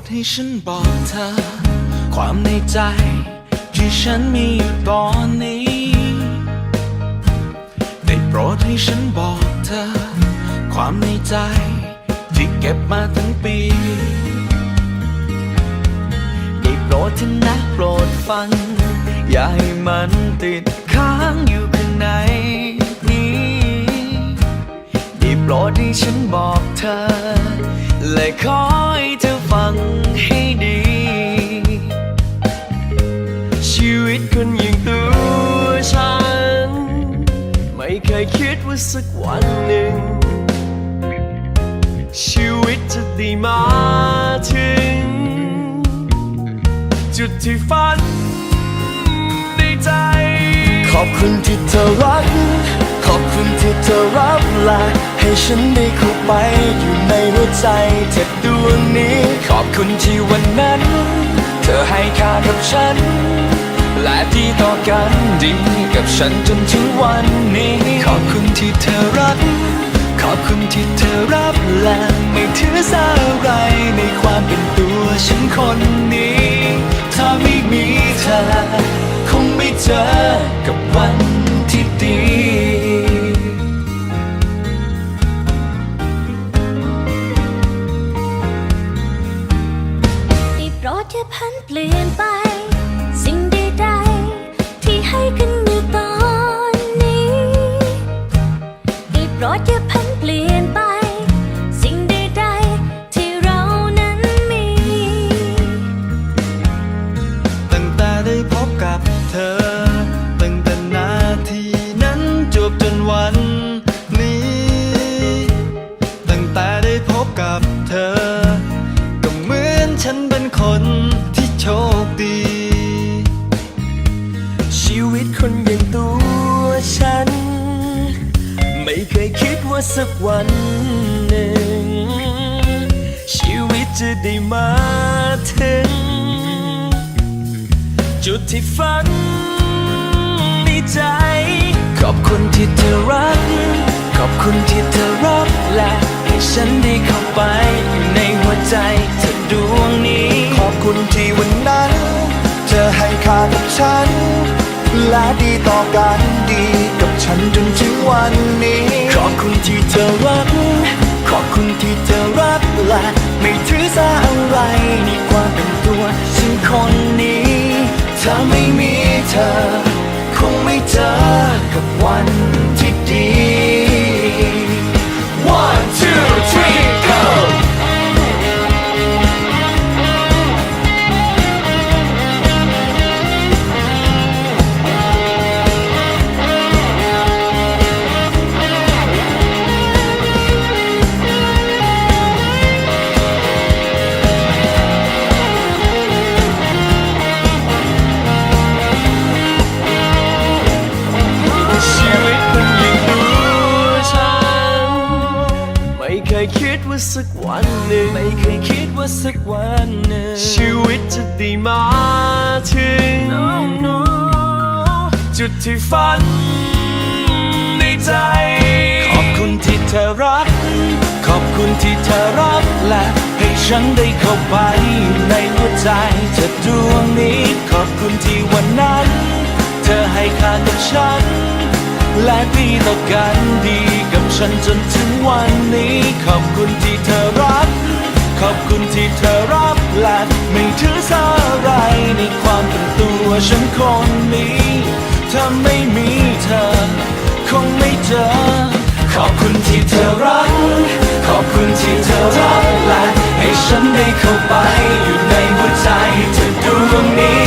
ดให้ฉันบอกเธอ ความในใจ ที่ฉันมีอยู่ตอนนี้ได้โปรดให้ฉันบอกเธอ ความในใจ ที่เก็บมาทั้งปีได้โปรดเถอนะโปรดฟัง อย่าให้มันติดค้างอยู่ข้างในนี้ได้โปรดให้ฉันบอกเธอ และขอให้เธอ ให้ดี ชีวิตคนอย่างตัวฉัน ไม่เคยคิดว่าสักวันหนึ่ง ชีวิตจะได้มาถึง จุดที่ฝันในใจ ขอบคุณที่เธอรัก ขอบคุณที่ เธอรับและให้ฉันได้เข้าไปอยู่ในหัวใจเธอดวงนี้ ขอบคุณที่วันนั้น เธอให้ค่ากับฉัน และที่ต่อกันดีกับฉันจนถึงวันนี้ ขอบคุณที่เธอรัก ขอบคุณที่เธอรับและไม่ถือสาอะไรในความเป็นตัวฉันคนนี้ ถ้าไม่มีเธอ คงไม่เจอกับวัน ว่าสักวันหนึ่ง ชีวิตจะได้มาถึง จุดที่ฝันในใจ ขอบคุณที่เธอรัก ขอบคุณที่เธอรับและให้ฉันได้เข้าไปอยู่ในหัวใจเธอดวงนี้ ขอบคุณที่วันนั้น เธอให้ค่ากับฉัน และดีต่อกันดี ฉันจนถึงวันนี้ ขอบคุณที่เธอรัก ขอบคุณที่เธอรักและไม่ถือสาอะไรในความเป็นตัวฉันคนนี้ ถ้าไม่มีเธอ สักวันหนึ่งไม่เคยคิดว่าสักวันหนึ่งชีวิตจะได้มาถึงจุดที่ฝันในใจ ขอบคุณที่เธอรัก ขอบคุณที่เธอรับและให้ฉันได้เข้าไปในหัวใจเธอดวงนี้ ขอบคุณที่วันนั้น เธอให้ค่ากับฉัน และดีต่อกันดีกับฉันจนถึง วันนี้ ขอบคุณที่เธอรัก ขอบคุณที่เธอรับและไม่ถือสาอะไรในความเป็นตัวฉันคนนี้ถ้าไม่มีเธอ คงไม่เจอ ขอบคุณที่เธอรัก ขอบคุณที่เธอรับและให้ฉันได้เข้าไปอยู่ในหัวใจเธอดวงนี้